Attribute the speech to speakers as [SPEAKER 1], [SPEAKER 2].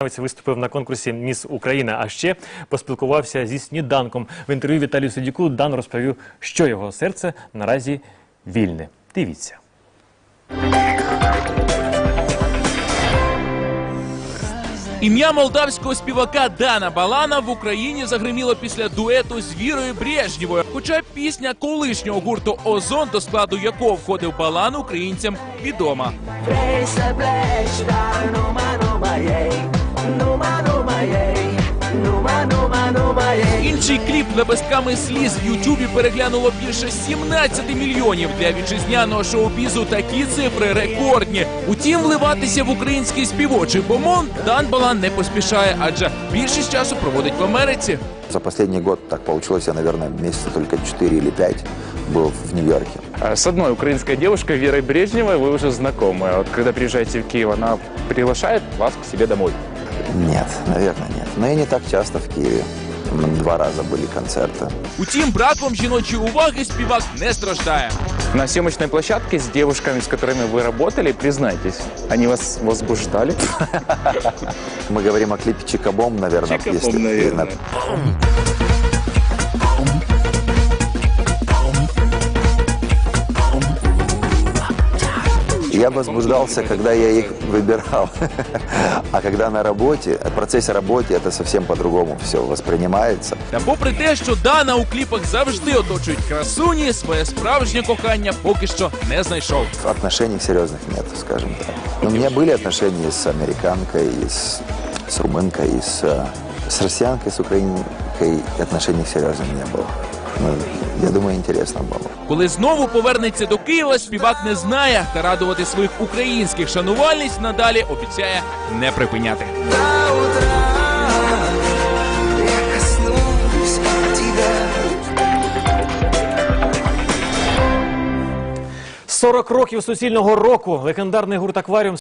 [SPEAKER 1] Виконавець виступив на конкурсі Міс Україна, а ще поспілкувався зі сніданком. В інтерв'ю Віталію Судіку Дан розповів, що його серце наразі вільне. Дивіться.
[SPEAKER 2] Ім'я молдавського співака Дана Балана в Україні загриміло після дуету з Вірою Брежнєвою. Хоча пісня колишнього гурту Озон, до складу якого входив Балан, українцям відома. Інший кліп лепестками сліз в Ютубі переглянуло більше 17 мільйонів для вітчизняного шоу-бізу. Такі цифри рекордні. Утім, вливатися в український співочий помон Дан Балан не поспішає, адже більшість часу проводить в Америці.
[SPEAKER 3] За последний год так получилось, я, наверное, месяца только 4 или 5 был в Нью-Йорке.
[SPEAKER 4] А С одной украинской девушкой, Верой Брежневой, вы уже знакомы. А Вот когда приезжаете в Киев, она приглашает вас к себе домой.
[SPEAKER 3] Нет, наверное, нет. Но и не так часто в Киеве. М, Два раза были концерты.
[SPEAKER 2] Утім, браком жіночої уваги співак не страждає.
[SPEAKER 4] На съемочной площадке с девушками, с которыми вы работали, признайтесь, они вас возбуждали?
[SPEAKER 3] Мы говорим о клипе Чикабом, наверное,
[SPEAKER 4] Чикабом,
[SPEAKER 3] если Я возбуждался, когда я их выбирал. А когда на работе, в процессе работы это совсем по-другому все воспринимается.
[SPEAKER 2] Та попри те, що Дана у кліпах завжди оточують красуні, своє справжнє кохання поки що не знайшов.
[SPEAKER 3] Отношений серьезных нет, скажем так. У меня были отношения с американкой, и с, с румынкой, и с, э, с россиянкой, с украинкой отношений серьезных не было. Ну, я думаю, интересно было.
[SPEAKER 2] Коли знову повернеться до Києва, співак не знає та радувати своїх українських шанувальниць надалі обіцяє не припиняти.
[SPEAKER 1] 40 років суцільного року легендарний гурт Акваріум